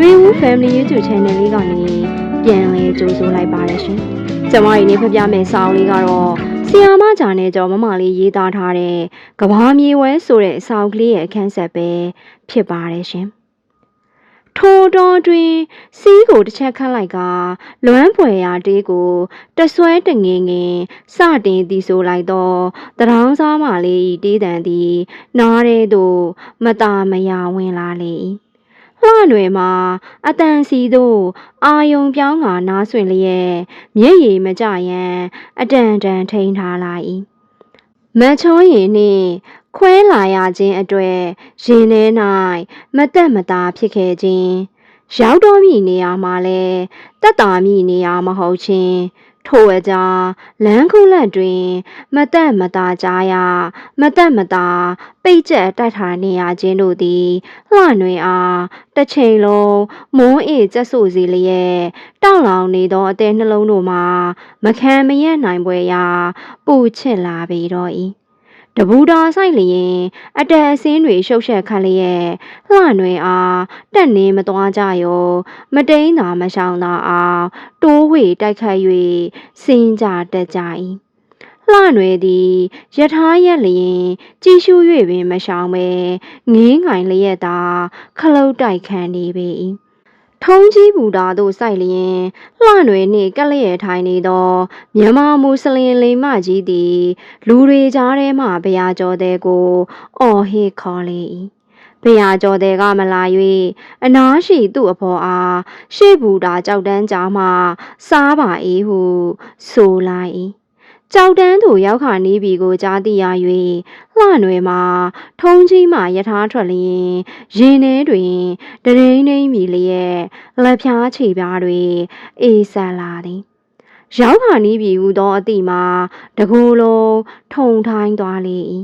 နှွေဦး Family YouTube Channel လေးကနေပြန်လဲကြိုဆိုလိုက်ပါတယ်ရှင်။ကျွန်မရဲ့နေဖပြမယ့်စာအုပ်လေးကတော့ဆီယာမဂျာနဲ့ကျော်မမလေးရေးသားထားတဲ့ကဘာမြေဝဲဆိုတဲ့စာအုပ်ကလေးရဲ့အခန်းဆက်ပဲဖြစ်ပါတယ်ရှင်။ထိုးတော်တွင်စီးကိုတစ်ချက်ခတ်လိုက်ကလွမ်းဖွယ်ရာတေးကိုတဆွဲတငင်ငင်စတင်တီဆိုလိုက်တော့တရောင်းစားမလေးဤတေးတန်သည် နားတဲ့သို့မတာမယာဝင်လာလေ၏ လှနွယ်မှာအတန်စီသို့အာယုံပြောင်းကနားဆွင်လျက်မျက်ရည်မကျရန်အတန်တန်ထိန်ထားလာ၏မချောရင်နှင့်ခွဲလာရခြင်းအတွေ့ရင်ထဲ၌မတက်မတာဖြစ်ခဲ့ခြင်းရောက်တော်မည်နေရာမှာလဲတက်တာမည်နေရာမဟုတ်ခြင်း ထို့အကြောင်းလမ်းခုလက်တွင် မတက်မတာကြားရမတက်မတာပိတ်ကျက်တိုက်ထားနေရခြင်းတို့သည်လှနွေအားတစ်ချိန်လုံးမုန်းအေကျက်ဆိုစီလျက်တောက်လောင်နေသောအသေးနှလုံးတို့မှာမခံမရနိုင်ပွဲရာပူချစ်လာပေတော့၏ တဘူတာဆိုင်လျင်အတက်အစင်းတွေရှုပ်ရှက်ခတ်လျက်လှနွေအားတက်နေမသွားကြရောမတိန်သာမရှောင်သာအောင်တိုးဝေတိုက်ခတ်၍စင်ကြတက်ကြ၏လှနွယ်သည်ယထာရက်လျင်ကြည်ရှု၍ပင်မရှောင်ပဲငင်းငိုင်လျက်သာခလုတ်တိုက်ခံနေပေ၏ ထုံးကြီးဘူတာတို့စိုက်လျင်လှနွယ်နှင့်ကက်လျက်ထိုင်နေသောမြန်မာမူစလင်လိမ္မကြီးသည် လူတွေကြားထဲမှဘုရားကျော်တဲ့ကိုအော်ဟစ်ခေါ်လေ၏ဘုရားကျော်တဲ့ကမလာ၍အနားရှိသူ့အဖော်အားရှေ့ဘူတာကြောက်တန်းကြားမှစားပါ၏ဟုဆိုလိုက်၏ ကြောက်တန်းသူရောက်ခါနီးပြီကိုကြားသိရ၍လှနွယ်မှာထုံးကြီးမှယထာထွက်လျင်ရင်ထဲတွင်တရင်းနှိမ့်မိလျက်လက်ဖြားခြေပြားတွေအေးဆက်လာသည်ရောက်ခါနီးပြီဟုသောအတိမှာတကူလုံးထုံထိုင်းသွားလေ၏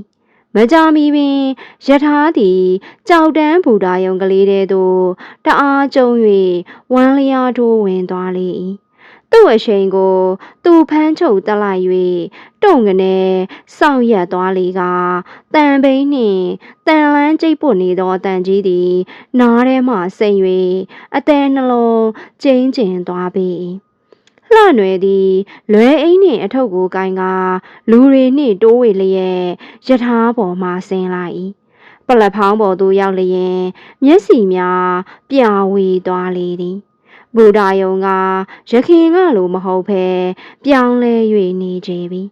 မကြမီပင်ယထာသည်ကြောက်တန်းဘူတာယုံကလေးတဲ့သို့တအားကျုံ၍ဝမ်းလျားထိုးဝင်သွားလေ၏ သူ့အရှိန်ကို သူဖမ်းချုပ်တက်လိုက်၍တုံကနေစောင့်ရက်သွားလေကတန်ပိန်းနှင့်တန်လန်းကြိတ်ပွနေသောတန်ကြီးသည် နားထဲမှစိတ်၍အသေးနှလုံးကျင်းကျင်သွားပေ၏လှနွယ်သည်လွဲအိမ်နှင့်အထုပ်ကိုကိုင်ကလူတွေနှင့်တိုးဝေလျက်ယထာပေါ်မှဆင်းလာ၏ပလက်ဖောင်းပေါ်သို့ရောက်လျင်မျက်စီများပြာဝေသွားလေသည် ဘုရားယုံကရခင်ကလိုမဟုတ်ဘဲပြောင်းလဲ၍နေကြပြီ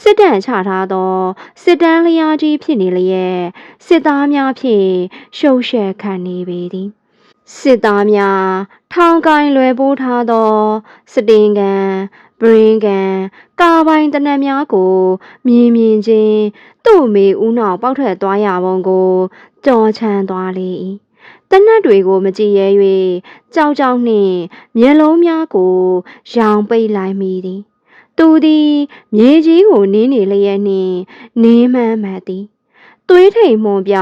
စစ်တမ်းချထားသောစစ်တမ်းလျားကြီးဖြစ်နေလျက်စစ်သားများဖြင့်ရှုပ်ရှက်ခံနေပေသည်စစ်သားများထောင်ကိုင်းလွယ်ပိုးထားသောစတင်ကန်ဘရင်ကန်ကာပိုင်တနက်များကိုမြင်မြင်ချင်းသူ့မေဦးနောက်ပေါက်ထွက်သွားရပုံကိုကြော်ချမ်းသွားလေ၏ တနတ်တွေကိုမကြည့်ရဲ၍ကြောက်ကြောက်နှင့်မျက်လုံးများကိုရောင်ပိတ်လိုက်မိသည်သူသည်မြေကြီးကိုနင်းနေလျက်နှင့်နင်းမှန်းမှတ်သည်သွေးထိန်မှုန်ပြ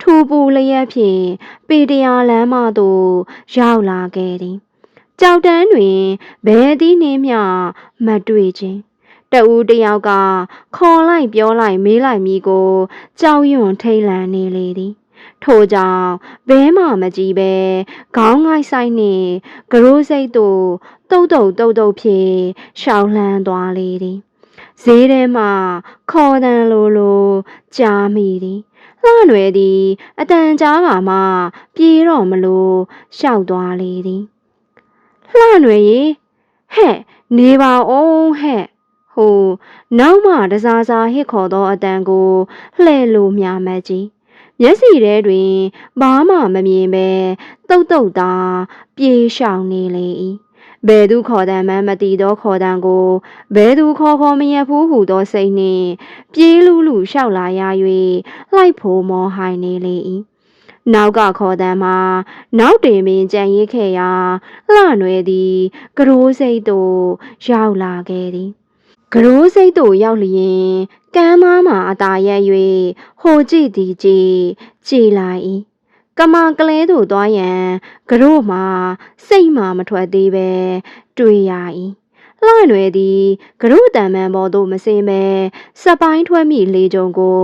ထူပူလျက်ဖြင့်ပေတရာလမ်းမသို့ရောက်လာခဲ့သည်ကြောက်တန်းတွင်ဘယ်သည်နှင်းမျှမတွေ့ခြင်းတဦးတယောက်ကခေါ်လိုက်ပြောလိုက်မေးလိုက်မိကိုကြောက်ရွံ့ထိတ်လန့်နေလေသည် ထို့ကြောင့်ဘဲမှမကြည့်ပဲခေါင်းငိုက်ဆိုင်နှင့်ဂရိုးစိတ်တို့တုတ်တုတ်တုတ်တုတ်ဖြင့်ရှောင်းလှမ်းသွားလေသည်ဈေးထဲမှခေါ်တန်လိုလိုကြားမိသည်လှနွယ်သည်အတန်ကြားကမှပြေတော့မလို့ရှောက်သွားလေသည်လှနွယ်ရေဟဲ့နေပါအောင်ဟဲ့ဟိုနောက်မှတစားစားဟစ်ခေါ်သောအတန်ကိုလှဲ့လို့မြမတ်ကြီး မျက်စီထဲတွင်ဘာမှမမြင်ပဲတုတ်တုတ်သာပြေးရှောင်နေလေ၏ဘယ်သူခေါ်တမ်းမှမသိသောခေါ်တမ်းကိုဘယ်သူခေါ်ခေါ်မရဘူးဟုသောစိတ်နှင့်ပြေးလူလူလျှောက်လာရ၍လိုက်ဖို့မောဟိုင်နေလေ၏နောက်ကခေါ်တမ်းမှာနောက်တင်ပင်ကြံရိတ်ခဲ့ရာလှနွယ်သည်ကရိုးစိတ်သို့ရောက်လာခဲ့သည် ကရိုးစိတ်သို့ရောက်လျင်ကမ်းမားမှာအตาရက်၍ဟိုကြည့်သည်ကြည်ကြည်လာ၏ကမာကလေးတို့သွားရန်ကရို့မှာစိတ်မှမထွက်သေးပဲတွေ့ရ၏လှနွယ်သည်ကရုတံမန်ပေါ်သို့မစင်ပဲစပိုင်းထွက်မိလေကြုံကို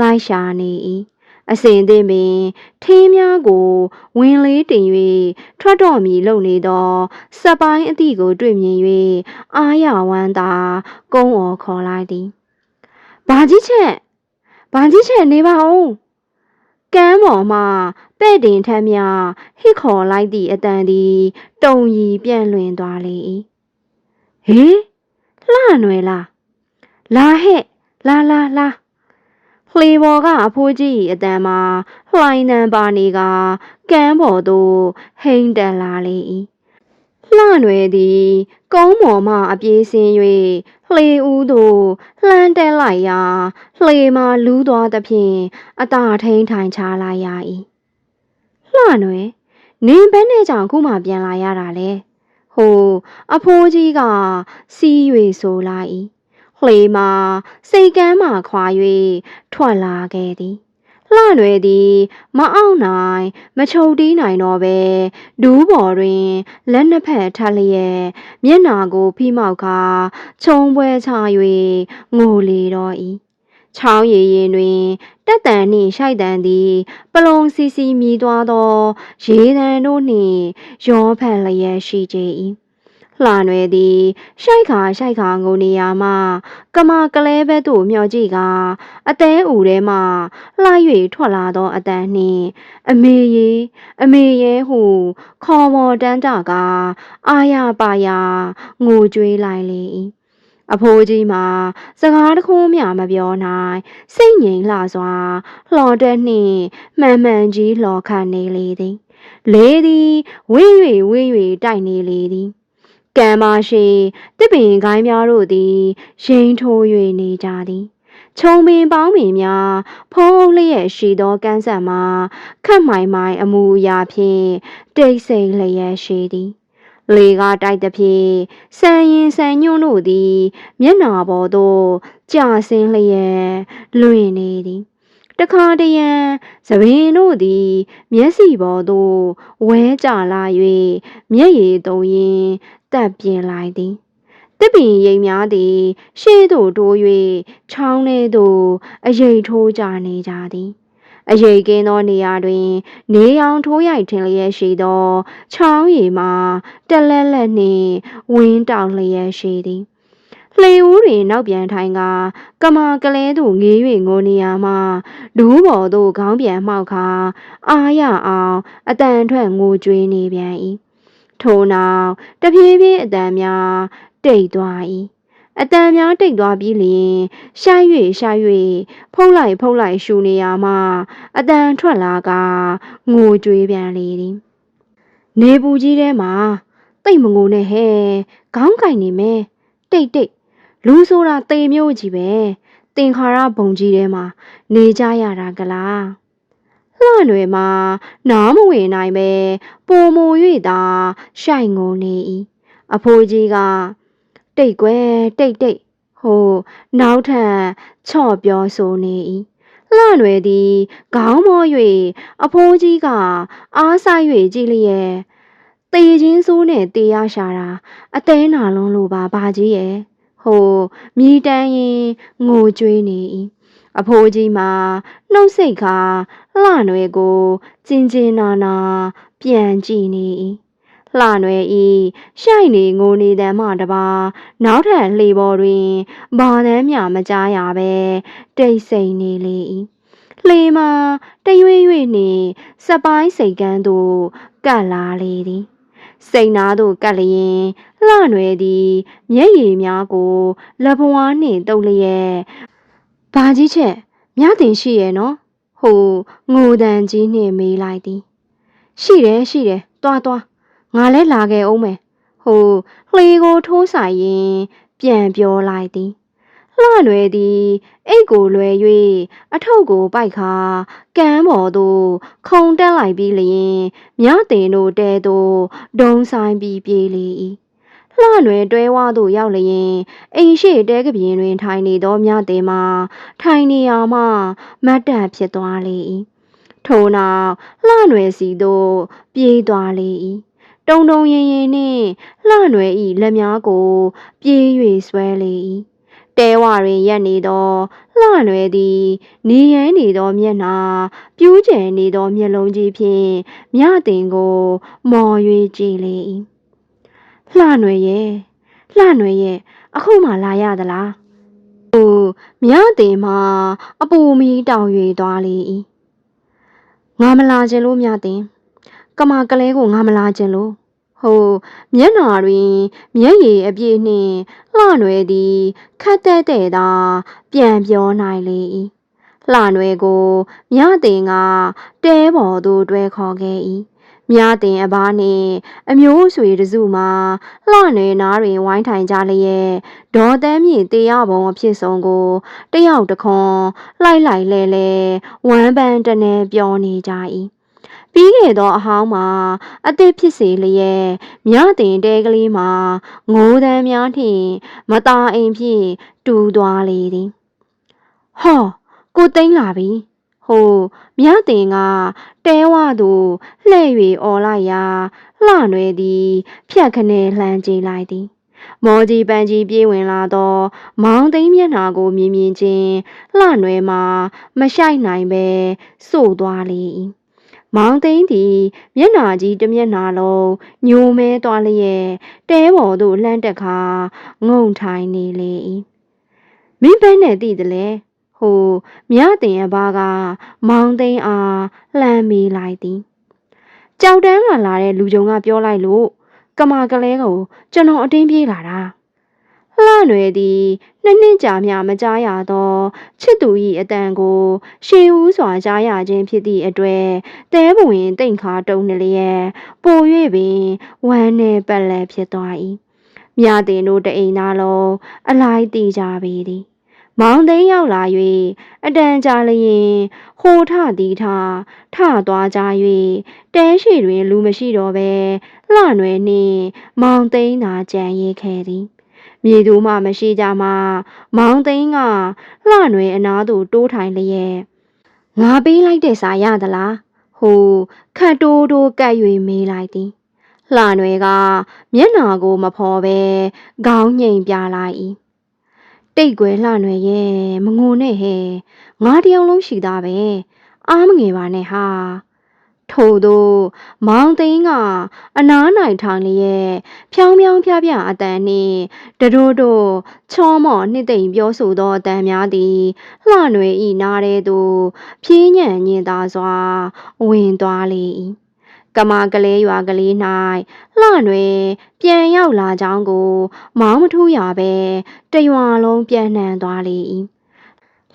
လိုက်ရှာနေ၏ အစဉ်သင့်ပင်ထင်းများကိုဝင်လေးတင်၍ထွက်တော်မူလုံနေသောစက်ပိုင်းအသည့်ကိုတွေ့မြင်၍အာရဝမ်းသာကုန်းအော်ခေါ်လိုက်သည်။ဘာကြီးချက်ဘာကြီးချက်နေပါဦးကမ်းပေါ်မှပဲ့တင်ထမ်းမြဟစ်ခေါ်လိုက်သည့်အတန်သည်တုံရီပြန့်လွင်သွားလေ၏ဟေးလှနွယ်လားလာဟဲ့လာလာလာ လှေပေါ်ကအဖိုးကြီးအတန်မှာလှိုင်းတန်ပါနေကကမ်းပေါ်သို့ဟိမ့်တက်လာလေ၏လှနွယ်သည် ကုန်းပေါ်မှအပြေးဆင်း၍လှေဦးသို့လှမ်းတက်လိုက်ရာလှေမှလူးသွားသဖြင့်အသာထိန်ထိုင်ချလိုက်ရ၏လှနွယ်နင်းဘဲနဲ့ကြောင့်ခုမှပြန်လာရတာလေဟိုအဖိုးကြီးကစီး၍ဆိုလိုက်၏ လှေမှစိတ်ကမ်းမှခွာ၍ထွက်လာခဲ့သည်လှနွယ်သည်မအောင်နိုင် မချုပ်တီးနိုင်တော့ပဲဒူးပေါ်တွင်လက်နှစ်ဖက်ထပ်လျက်မျက်နာကိုဖိမောက်ခါခြုံပွဲချ၍ငိုလေတော့၏ချောင်းရည်ရင်တွင်တက်တန်နှင့်ရှိုက်တန်သည် ပလုံစီစီမြည်သွားသော ရေတံတို့နှင့်ရောဖက်လျက်ရှိကြ၏ လှနွယ်သည်ရှိုက်ခါရှိုက်ခါငိုနေရမှကမာကလဲဘက်သို့မျောကြည့်ကအသဲဥထဲမှလှ၍ထွက်လာသောအတန်နှင့်အမေရေအမေရဲဟုခေါ်မော်တန်းတကအာရပါရငိုကြွေးလိုက်လေ၏အဖိုးကြီးမှာစကားတခုမျှမပြောနိုင်စိတ်ငြိမ်လှစွာလှော်တက်နှင့်မှန်မှန်ကြီးလှော်ခတ်နေလေသည်လေးသည်ဝေး၍ဝေး၍တိုက်နေလေသည် ကံမရှိတစ်ပင်ကိုင်းများတို့သည်ရင်ထိုး၍နေကြသည်ခြုံပင်ပေါင်းပင်များဖုံးအုပ်လျက်ရှိသောကန်းဆက်မှာခတ်မိုင်မိုင်အမူအရာဖြင့်တိတ်ဆိတ်လျက်ရှိသည်လေကတိုက်သဖြင့်ဆန်ရင်ဆန်ညွန့်တို့သည် မျက်နာပေါ်သို့ကြာဆင်းလျက်လွင့်နေသည် တခါတရံသပင်တို့သည် မျက်စိပေါ်သို့ဝဲကြလာ၍မျက်ရည်သုံးရင်းတက်ပြင်းလိုက်သည်တစ်ပင်ရိပ်များသည်ရှေ့သို့တိုး၍ချောင်းထဲသို့အရိပ်ထိုးကြနေကြသည်အရိပ်ကင်းသောနေရာတွင် နေအောင်ထိုးရိုက်ထင်လျက်ရှိသောချောင်းရည်မှာတလက်လက်နှင့်ဝင်းတောက်လျက်ရှိသည် လှေဦးတွင်နောက်ပြန်ထိုင်ကကမာကလဲသို့ငေး၍ငိုနေရမှဒူးပေါ်သို့ခေါင်းပြန်မှောက်ခါအာရအောင်အတန်ထွက်ငိုကြွေးနေပြန်၏ထို့နောက်တပြေးပြေးအတန်များတိတ်သွား၏အတန်များတိတ်သွားပြီးလျင်ရှာ၍ရှာ၍ဖုံးလိုက်ဖုံးလိုက်ရှူနေရမှအတန်ထွက်လာကငိုကြွေးပြန်လေသည်နေပူကြီးထဲမှာတိတ်မငိုနဲ့ဟဲ့ခေါင်းကင်နေမယ်တိတ်တိတ် လူဆိုတာတေမျိုးကြီးပဲတင်ခါရဘုံကြီးထဲမှာနေကြရတာကလားလှလွယ်မှာနားမဝင်နိုင်ပဲပုံမူ၍သာရှိုင်ငုံနေ၏အဖိုးကြီးကတိတ်ကွယ်တိတ်တိတ်ဟိုနောက်ထပ်ချော့ပြောဆိုနေ၏လှလွယ်သည်ခေါင်းမော၍အဖိုးကြီးကအားဆိုင်၍ကြည့်လျက်တေချင်းစိုးနဲ့တေရရှာတာအသေးနာလုံးလိုပါဘာကြီးရဲ့ ဟိုမြည်တမ်းရင်ငိုကြွေးနေ၏အဖိုးကြီးမှာနှုတ်စိတ်ခါလှနွယ်ကိုကျင်ကျင်နာနာပြန်ကြည့်နေ၏လှနွယ်ဤရှိုက်နေငိုနေတယ်မှတပါနောက်ထပ်လှေပေါ်တွင်ဘာတမ်းမြမကြားရပဲတိတ်ဆိတ်နေလေ၏လှေမှာတရွေ့ရွေ့နှင့်စပိုင်းစိတ်ကန်းသို့ကပ်လာလေသည် စိတ်နာသို့ကပ်လျင်လှနွယ်သည်မျက်ရည်များကိုလက်ဘဝါးနှင့်တုပ်လျက်ဘာကြီးချက်မြတင်ရှိရဲ့နော်ဟိုငိုတန်ကြီးနှင့်မေးလိုက်သည်ရှိတယ်ရှိတယ်တွားတွားငါလည်းလာခဲ့အောင်မယ်ဟိုလှေကိုထိုးဆိုင်ရင် ပြန်ပြောလိုက်သည် လှလွယ်သည်အိတ်ကိုလွယ်၍အထုပ်ကိုပိုက်ခါကမ်းပေါ်သို့ခုံတက်လိုက်ပြီးလျင်မြတင်တို့တဲသို့ဒုံဆိုင်ပြီးပြေးလေ၏လှလွယ်တွဲဝါသို့ရောက်လျင်အိမ်ရှိတဲကပြင်းတွင် ထိုင်နေသောမြတင်မှာထိုင်နေရမှမတ်တပ်ဖြစ်သွားလေ၏ထို့နောက်လှလွယ်စီသို့ပြေးသွားလေ၏တုံတုံရင်ရင်နှင့်လှနွယ်ဤလက်များကို ပြေး၍ဆွဲလေ၏ တဲဝတွင်ရက်နေသောလှနွယ်သည်နေရန်နေသောမျက်နှာပြူးကျယ်နေသောမျက်လုံးကြီးဖြင့်မြတင်ကိုမော်၍ကြည်လေ၏လှနွယ်ရဲ့လှနွယ်ရဲ့အခုမှလာရသလားဟိုမြတင်မှာအပူမီတောင်၍သွားလေ၏ငါမလာခြင်းလို့မြတင်ကမာကလေးကိုငါမလာခြင်းလို့ ဟိုမျက်နာတွင်မျက်ရည်အပြည့်နှင့်လှနွယ်သည်ခတ်တဲ့တဲ့သာ ပြန်ပြောနိုင်လေ၏လှနွယ်ကိုမြတင်ကတဲပေါ်သို့တွဲခေါ်ခဲ့၏မြတင်အပားနှင့်အမျိုးအဆွေတစုမှာလှနွယ်နားတွင်ဝိုင်းထိုင်ကြလျက်ဒေါ်တန်းမြေတေရပုံအဖြစ်ဆုံးကိုတယောက်တခွန်လိုက်လိုက်လဲလဲဝမ်းပန်းတနေပြောနေကြ၏ ပြီးခဲ့သောအဟောင်းမှာအသစ်ဖြစ်စေလျက်မြတင်တဲကလေးမှာငိုးတန်းများနှင့်မตาအိမ်ဖြင့်တူသွားလေသည်ဟောကိုသိမ့်လာပြီဟိုမြတင်ကတဲဝသူလှဲ့၍អော်လိုက်ရာလှနွယ်သည် ဖြတ်ခနဲ့လှမ်းကြည့်လိုက်သည် မော်ကြီးပန်းကြီးပြေးဝင်လာသောမောင်သိန်းမျက်နှာကိုမြင်မြင်ချင်းလှနွယ်မှာမရှိုက်နိုင်ပဲစို့သွားလေ၏ မောင်သိန်းသည်မျက်နှာကြီးတစ်မျက်နှာလုံးညိုမဲသွားလျက်တဲပေါ်သို့လှမ်းတက်ခါငုံထိုင်နေလေ၏မင်းဘဲနဲ့တည်တယ်လေဟိုမြတင်အဘာကမောင်သိန်းအားလှမ်းမေးလိုက်သည်ကြောက်တန်းကလာတဲ့လူကြုံကပြောလိုက်လို့ကမာကလေးကိုကျွန်တော်အတင်းပြေးလာတာ လှနွယ်သည်နှစ်နှစ်ကြာမြမကြားရသောချစ်သူ၏အတန်ကိုရှေးဦးစွာကြားရခြင်းဖြစ်သည့်အတွေ့တဲပွင်တိန့်ခါတုံနေလျက်ပို၍ပင်ဝမ်းနေပက်လက်ဖြစ်သွား၏မြတင်တို့တအိမ်သားလုံးအလိုက်တီကြပေသည်မောင်သိန်းရောက်လာ၍အတန်ကြာလျင်ဟိုထသည်ထထသွားကြ၍တဲရှိတွင် လူမရှိတော့ဘဲလှနွယ်နှင့်မောင်သိန်းသာကြံရည်ခဲ့သည် မြေသူမှမရှိကြမှမောင်သိန်းကလှနွယ်အနားသို့တိုးထိုင်လျက်ငါပေးလိုက်တဲ့စာရသလားဟိုခတ်တိုးတိုးကပ်၍မေးလိုက်သည်လှနွယ်ကမျက်နာကိုမဖော်ပဲခေါင်းငိမ်ပြလိုက်၏တိတ်ွယ်လှနွယ်ရဲ့မငုံနဲ့ဟဲ့ငါတယောက်လုံးရှိသားပဲအားမငယ်ပါနဲ့ဟာ ထို့သောမောင်သိန်းကအနား၌ထောင်လျက်ဖြောင်းဖြောင်းဖျားဖျားအတန်နှင့်တတို့တို့ချောမော့နှစ်သိမ့်ပြောဆိုသောအတန်များသည်လှနွယ်ဤနားထဲသို့ဖြင်းညံ့ညင်သာစွာဝင်သွားလေ၏ကမာကလေးရွာကလေး၌လှနွယ်ပြန်ရောက်လာကြောင်းကို မောင်းမထူးရပဲတရွာလုံးပြန်နှံသွားလေ၏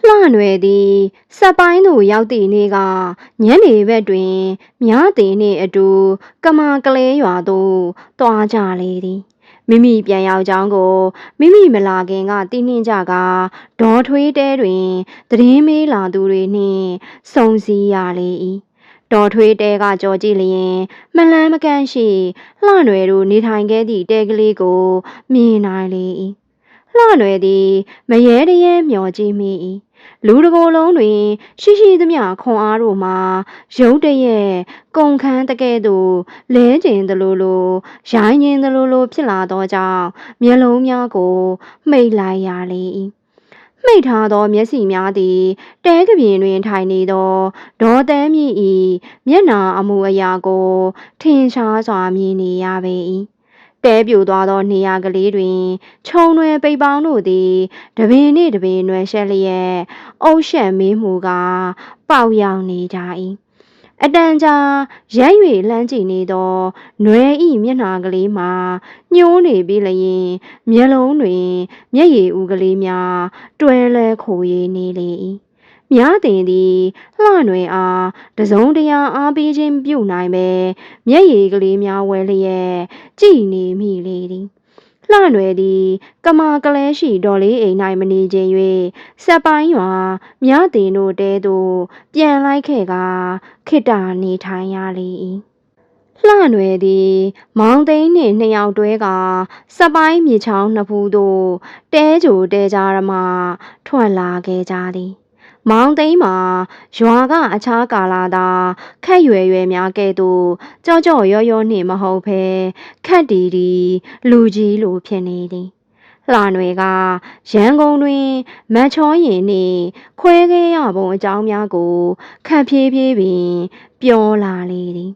လှနွယ်သည်စက်ပိုင်းသို့ရောက်သည့်နေ့ကညနေဘက်တွင်မြားတင်နှင့်အတူကမာကလေးရွာသို့တွားကြလေသည်မိမိပြန်ရောက်ကြောင်းကိုမိမိမလာခင်ကသိနှင်းကြကဒေါ်ထွေးတဲတွင်သတင်းမေးလာသူတွေနှင့်စုံစည်းရလေ၏ဒေါ်ထွေးတဲကကြော်ကြည့်လျင်မလန်းမကန့်ရှိလှနွယ်တို့နေထိုင်ခဲ့သည့်တဲကလေးကိုမြင်နိုင်လေ၏လှနွယ်သည်မရဲတရဲမျောကြည့်မိ၏ လူတကိုယ်လုံးတွင် ရှိရှိသမျှခွန်အားတို့မှာရုတ်တရက်ကုန်ခန်းတကဲ့သို့လဲကျင်သလိုလိုရိုင်းကျင်သလိုလိုဖြစ်လာသောကြောင့်မျက်လုံးများကိုမှိတ်လိုက်ရလေ၏မှိတ်ထားသောမျက်စိများသည်တဲကပြင်တွင်ထိုင်နေသောဒေါ်တန်းမြင့်၏မျက်နာအမူအရာကို ထင်ရှားစွာမြင်နေရပေ၏ တဲပြိုသွားသောနေရာကလေးတွင်ခြုံနွယ်ပိတ်ပေါင်းတို့သည်တပင်နှင့်တပင်နွယ်ရှက်လျက်အုပ်ရှက်မေးမှုကပေါက်ရောက်နေကြ၏အတန်ကြာရိုက်၍လှမ်းကြည့်နေသောနွယ်ဤမျက်နှာကလေးမှာညှိုးနေပြီးလျင်မျက်လုံးတွင် မျက်ရည်ဦးကလေးများတွဲလဲခိုရနေလေ၏ မြားတင်သည်လှနွယ်အားတစုံတရာအားပေးခြင်းပြုနိုင်ပဲမျက်ရည်ကလေးများဝဲလျက်ကြည်နေမိလေသည်လှနွယ်သည်ကမာကလဲရှိဒေါ်လေးအိမ်၌မနေခြင်း၍စက်ပိုင်းရွာမြတင်တို့တဲသို့ပြန်လိုက်ခဲ့ကခိတ္တနေထိုင်ရလေ၏လှနွယ်သည်မောင်သိန်းနှင့်နှစ်ယောက်တွဲကစက်ပိုင်းမြေချောင်းနှစ်ဖူးသို့တဲကြိုတဲကြရမှထွက်လာခဲ့ကြသည် မောင်သိန်းမှာရွာကအခြားကာလာသာခက်ရွယ်ရွယ်များကဲ့သို့ကြော့ကြော့ရော့ရော့နှင့်မဟုတ်ဘဲခက်တီတီလူကြီးလိုဖြစ်နေသည်လှနွယ်ကရန်ကုန်တွင်မတ်ချောရင်နှင့်ခွဲခဲ့ရပုံအကြောင်းများကိုခန့်ဖြည်းဖြည်းပင်ပြောလာလေသည်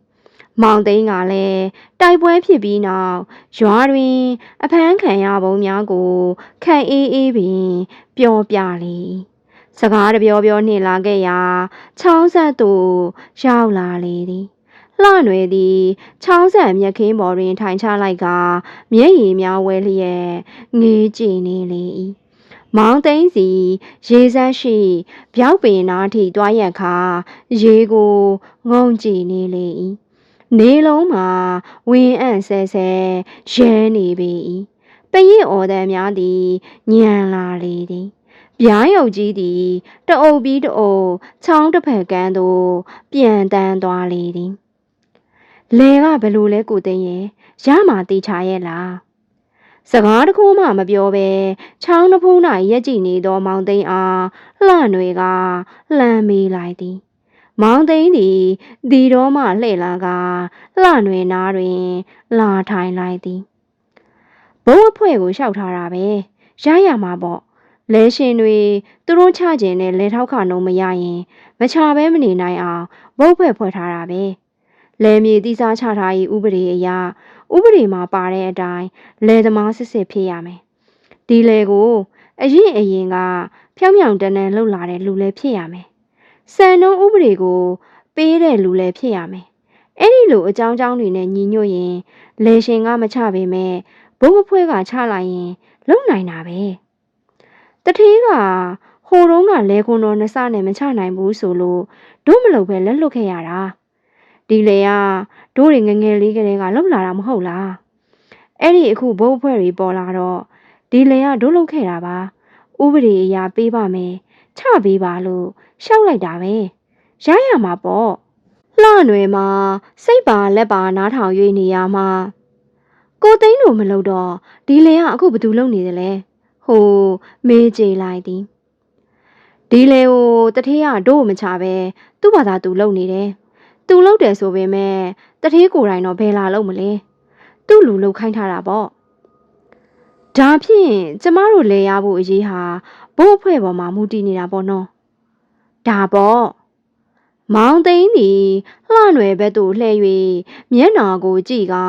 မောင်သိန်းကလည်းတိုက်ပွဲဖြစ်ပြီးနောက်ရွာတွင် အဖမ်းခံရပုံများကိုခန့်အေးအေးပင်ပြောပြလေ၏ စကားတပြောပြောနှင့်လာခဲ့ရာချောင်းဆက်သို့ရောက်လာလေသည်လှနွယ်သည်ချောင်းဆက်မြက်ခင်းပေါ်တွင်ထိုင်ချလိုက်ကမျက်ရည်များဝဲလျက်ငေးကြည့်နေလေ၏မောင်သိန်းစီရေစက်ရှိပြောက်ပင်နာထိတွားရက်ခါရေကိုငုံကြည့်နေလေ၏နေလုံးမှာဝင်းအံ့ဆဲဆဲရဲနေပေ၏ပရင်အော်တန်များသည်ညံလာလေသည် ဗျားရုပ်ကြီးသည်တအုပ်ပြီးတအုပ်ချောင်းတစ်ဖက်ကန်းသို့ပြန်တန်းသွားလေသည်လေကဘယ်လိုလဲကိုသိန်းရဲ့ရမှာတေချာရဲ့လားစကားတခုမှမပြောဘဲချောင်းတစ်ဖူး၌ရက်ကြည့်နေသောမောင်သိန်းအားလှနွေကလှမ်းမေးလိုက်သည်မောင်သိန်းသည်ဒီတော့မှလှည့်လာကလှနွေနားတွင် လာထိုင်လိုက်သည်ဘုံအဖွဲကိုလျှောက်ထားတာပဲရရမှာပေါ့ လဲရှင်တွေသူတို့ချခြင်းနဲ့လဲထောက်ခနှုံးမရရင်မချပဲမနေနိုင်အောင်ဘုတ်ဖွဲ့ဖွဲ့ထားတာပဲလဲမြေတိစားချထားရေးဥပဒေအရဥပဒေမှာပါတဲ့အတိုင်းလဲသမားစစ်စစ်ဖြစ်ရမယ်ဒီလဲကိုအရင်အရင်ကဖြောင်းဖြောင်းတန်းတန်းလှုပ်လာတဲ့လူလဲဖြစ်ရမယ်စံနှုန်းဥပဒေကို ပေးတဲ့လူလဲဖြစ်ရမယ်အဲ့ဒီလိုအကြောင်းကြောင်းတွေနဲ့ညီညွတ်ရင်လေရှင်ကမချပေမဲ့ဘုတ်အဖွဲကချလိုက်ရင်လုံနိုင်တာပဲ တထေးကဟိုတုန်းကလဲခွန်တော်နစနဲ့မချနိုင်ဘူးဆိုလို့တို့မလုပ်ပဲလက်လွတ်ခဲ့ရတာဒီလေကတို့တွေငငယ်လေးကလေးကလှုပ်လာတာမဟုတ်လားအဲ့ဒီအခုဘုတ်ဖွဲ့တွေပေါ်လာတော့ဒီလေကတို့လှုပ်ခဲ့တာပါဥပဒေအရာပေးပါမယ်ချပေးပါလို့ရှောက်လိုက်တာပဲရရမှာပေါ့လှနွယ်မှာစိတ်ပါလက်ပါနားထောင်၍နေရမှာကိုသိန်းတို့မလုပ်တော့ဒီလေကအခုဘသူလုပ်နေတယ်လဲ ဟိုမေးကြည့်လိုက်သည်ဒီလေကိုတထေးကတို့မချပဲသူ့ဘာသာသူလုပ်နေတယ်သူလုပ်တယ်ဆိုပေမဲ့တထေးကိုယ်တိုင်တော့ဘယ်လာလုပ်မလဲသူ့လူလုပ်ခိုင်းထားတာပေါ့ဒါဖြင့်ကျမတို့လဲရဖို့အရေးဟာဘို့အဖွဲ့ပေါ်မှာမူတည်နေတာပေါ့နော်ဒါပေါ့မောင်သိန်းသည်လှနွယ်ဘက်သို့လှည့်၍မျက်နာကိုကြည့်ကာ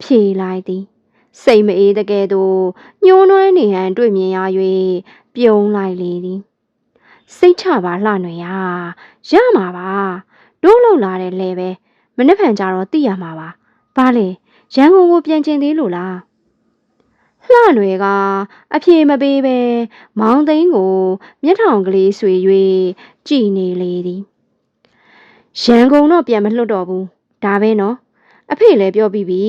ဖြေလိုက်သည် စိတ်မအေးတကယ်သို့ညှိုးနွမ်းနေဟန်တွေ့မြင်ရ၍ပြုံးလိုက်လေသည်စိတ်ချပါလှနွယ်ရရမှာပါတို့လောက်လာတဲ့လဲပဲမနှက်ဖန်ကြတော့သိရမှာပါဘာလဲရန်ကုန်ကိုပြန်ကျင်သေးလို့လားလှလွယ်ကအပြေမပေးပဲမောင်သိန်းကိုမျက်ထောင်ကလေးဆွေ၍ကြည်နေလေသည်ရန်ကုန်တော့ပြန်မလွတ်တော့ဘူးဒါပဲနော်အဖေလည်းပြောပြီးပြီ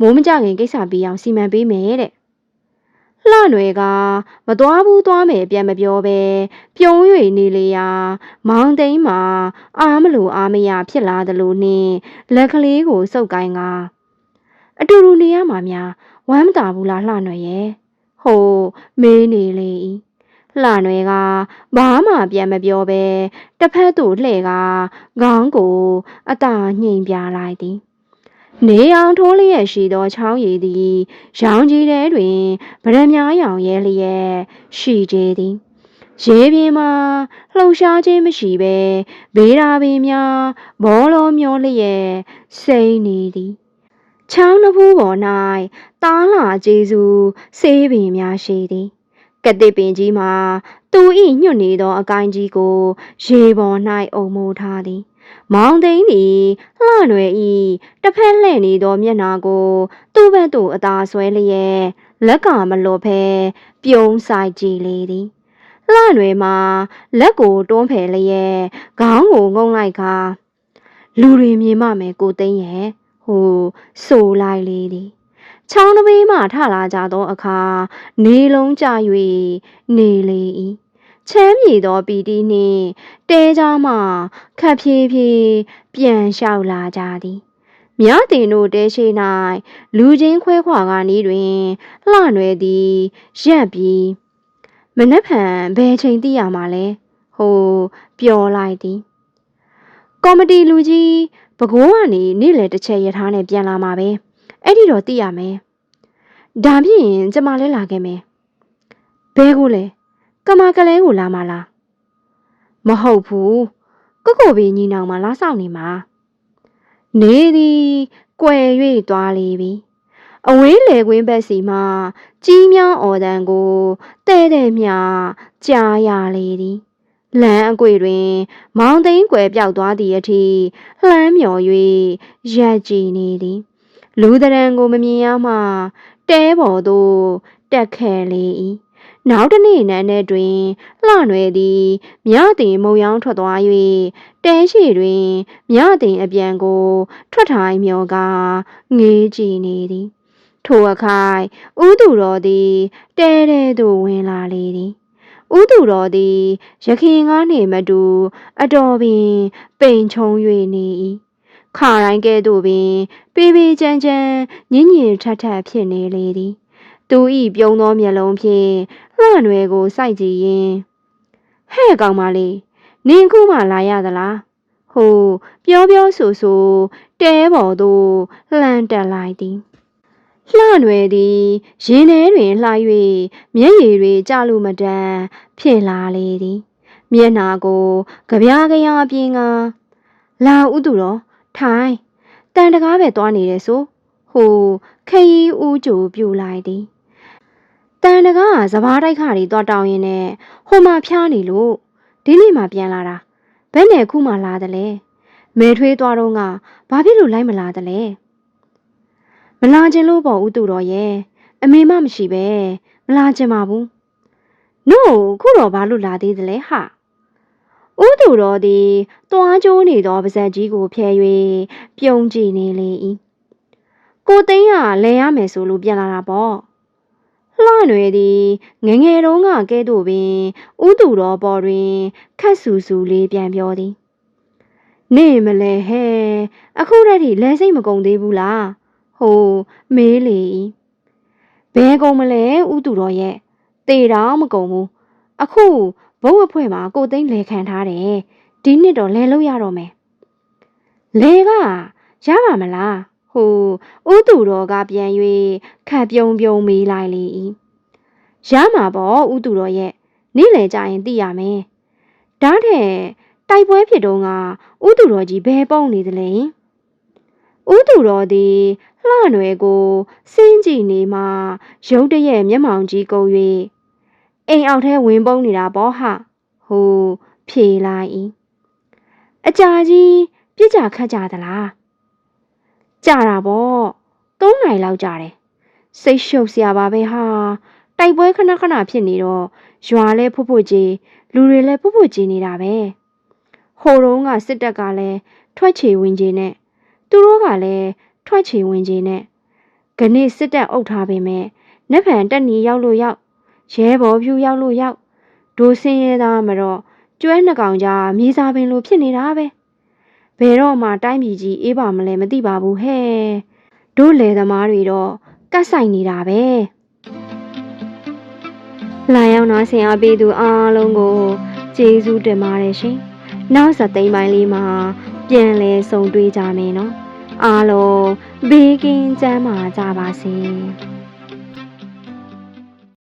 မိုးမကြခင်ကိစ္စပြီးအောင်စီမံပေးမယ်တဲ့လှနွယ်ကမသွားဘူးသွားမယ်ပြန်မပြောပဲပြုံး၍နေလေရာမောင်သိန်းမှာအားမလို့အားမရဖြစ်လာသလိုနှင့်လက်ကလေးကိုစုပ်ကိုင်းကအတူတူနေရမှာများဝမ်းမသာဘူးလားလှနွယ်ရဲ့ဟိုမေးနေလေ၏လှနွယ်ကဘာမှပြန်မပြောပဲတစ်ဖက်သို့လှည့်ကခေါင်းကိုအသာညှိမ်ပြလိုက်သည် နေအောင်ထိုးလျက်ရှိသောချောင်းရည်သည်ရောင်ကြီးထဲတွင်ဗရမ ्या ရောင်ရဲလျက်ရှိကြသည်ရေပြင်မှာလှုပ်ရှားခြင်းမရှိဘဲဘေးရာပင်များဘောလုံးမျောလျက်စိမ့်နေသည်ချောင်းတစ်ဖူးပေါ်၌တားလာကျေးဇူးဆေးပင်များရှိသည်ကတိပင်ကြီးမှာသူ၏ညွတ်နေသောအကိုင်းကြီးကို ရေပေါ်၌အုံမိုးထားသည် မောင်သိန်းသည်လှနွယ်ဤတစ်ဖက်လှည့်နေသောမျက်နာကို သူ့ဘက်သို့အသာဆွဲလျက်လက်ကမလွတ်ဖဲပြုံးဆိုင်ကြည့်လေသည်လှနွယ်မှာလက်ကိုတွန်းဖယ်လျက်ခေါင်းကိုငုံလိုက်ကားလူတွေမြင်မမယ်ကိုသိန်းရဲ့ဟိုဆိုလိုက်လေသည်ချောင်းတစ်ပေးမှထလာကြသောအခါနေလုံးကြ၍နေလေ၏ ချမ်းမြေသောပီတီနှင့်တဲကြမှခပ်ဖြည်းဖြည်းပြန်လျှောက်လာကြသည်မြတင်တို့တဲရှိ၌လူချင်းခွဲခွာကနီးတွင်လှနွယ်သည်ရက်ပြီးမနှက်ဖန်ဘယ်ချိန်သိရမှာလဲဟိုပျော်လိုက်သည်ကော်မတီလူကြီးဘကိုးကနေနေ့လယ်တစ်ချက်ရထားနဲ့ပြန်လာမှာပဲအဲ့ဒီတော့သိရမယ်ဒါဖြင့်ကျမလည်းလာခဲ့မယ်ဘဲကိုလဲ ကမာကလဲကိုလာမလားမဟုတ်ဘူးကိုကိုဘေးညီနောင်မလာဆောင်နေမှာနေသည်ကွယ်၍သွားလေပြီအဝေးလေကွင်းဘက်စီမှကြီးမြောင်းအော်တန်ကိုတဲ့တဲ့မြကြားရလေသည်လမ်းအကွေတွင် မောင်သိန်းကွယ်ပြောက်သွားသည့်အထိလှမ်းမြော်၍ရက်ကြည်နေသည်လူတရံကိုမမြင်ရမှ တဲပေါ်သို့တက်ခဲ့လေ၏ နောက်တစ်နေ့နန်းထဲတွင်လှနွယ်သည်မြတင်မုံရောင်းထွက်သွား၍တဲရှိတွင်မြတင်အပြန်ကိုထွက်ထိုင်မျောကငေးကြည့်နေသည်ထိုအခိုင်ဥသူတော်သည်တဲတဲသို့ဝင်လာလေသည်ဥသူတော်သည်ရခင်ကားနှင့်မတူ အတော်ပင်ပိန်ချုံ၍နေ၏ခါတိုင်းကဲ့သို့ပင်ပေးပေးချမ်းချမ်းညင်ညင်ထက်ထက်ဖြစ်နေလေသည်သူဤပြုံးသောမျက်လုံးဖြင့် လှနွယ်ကိုစိုက်ကြည့်ရင်ဟဲ့ကောင်မလေးနင်ခုမှလာရသလားဟိုပြောပြောဆိုဆိုတဲပေါ်သို့လှမ်းတက်လိုက်သည်လှနွယ်သည်ရင်ထဲတွင်လှ၍မျက်ရည်တွေကျလို့မတန်ဖြစ်လာလေသည် မျက်နာကိုကြပြားကြရာပြင်းကလာဥသူတော်ထိုင်တန်တကားပဲသွားနေတယ်ဆိုဟိုခရီးဦးကြိုပြူလိုက်သည် တန်တကားကစပားတိုက်ခါတွေသွားတောင်းရင်နဲ့ဟိုမှာဖျားနေလို့ဒီနေ့မှပြန်လာတာဘယ်နဲ့ခုမှလာတယ်လဲမဲထွေးသွားတော့ကဘာဖြစ်လို့လိုက်မလာတယ်လဲမလာခြင်းလို့ပေါ့ဥသူတော်ရဲ့အမေမမရှိပဲမလာခြင်းပါဘူးနို့ခုတော့ဘာလို့လာသေးတယ်လဲဟာဥသူတော်သည်တွားကျိုးနေသောပါဇက်ကြီးကိုဖျဲ၍ပြုံးကြည့်နေလေ၏ကိုသိန်းကလဲရမယ်ဆိုလို့ပြန်လာတာပေါ့ လှနွယ်သည်ငယ်ငယ်တုန်းကကဲ့သို့ပင်ဥသူတော်ပေါ်တွင်ခက်ဆူဆူလေးပြန်ပြောသည်နေမလဲဟဲ့အခုတည်းကလဲစိတ်မကုန်သေးဘူးလားဟိုမေးလေ၏ဘဲကုန်မလဲဥသူတော်ရဲ့တေတော့မကုန်ဘူးအခုဘုံအဖွဲ့မှာကိုသိန်းလဲခံထားတယ်ဒီနှစ်တော့လဲလို့ရတော့မယ်လဲကရပါမလား ဟိုဥသူတော်ကပြန်၍ခတ်ပြုံးပြုံးမေးလိုက်လေ၏ရမှာပေါ့ဥသူတော်ရဲ့နေ့လေကြရင်သိရမယ်ဒါတဲ့တိုက်ပွဲဖြစ်တော့ကဥသူတော်ကြီးဘဲပုံနေသလဲဥသူတော်သည်လှနွယ်ကိုစင်းကြည့်နေမှရုံးတရက်မျက်မှောင်ကြီးကုပ်၍အိမ်အောက်ထဲဝင်ပုန်းနေတာပေါ့ဟာဟိုဖြေလိုက်၏အကြာကြီးပြစ်ကြခတ်ကြသလား ကြတာပေါ့၃နိုင်လောက်ကြတယ်စိတ်ရှုပ်စရာပါပဲဟာတိုက်ပွဲခဏခဏဖြစ်နေတော့ရွာလဲဖွတ်ဖွတ်ကြီးလူတွေလဲဖွတ်ဖွတ်ကြီးနေတာပဲဟိုတုန်းကစစ်တပ်ကလည်းထွက်ချေဝင်ကြီးနဲ့သူတို့ကလည်းထွက်ချေဝင်ကြီးနဲ့ခဏစစ်တပ်အုပ်ထားပေမဲ့နက်ဖန်တက်နီရောက်လို့ရောက်ရဲဘော်ဖြူရောက်လို့ရောက်ဒိုစင်းရဲသားမတော့ကျွဲနှကောင်ကြားမြေစာပင်လိုဖြစ်နေတာပဲ ဘယ်တော့မှတိုင်းပြည်ကြီးအေးပါမလဲမသိပါဘူးဟဲ့တို့လေသမားတွေတော့ကတ်ဆိုင်နေတာပဲလာရောက်နာဆင်အားပေးသူအားလုံးကိုကျေးဇူးတင်ပါတယ်ရှင်နောက်ဆက်သိမ်းပိုင်းလေးမှာပြန်လဲဆုံတွေ့ကြမယ်နော်အားလုံးဘေးကင်းကျန်းမာကြပါစေ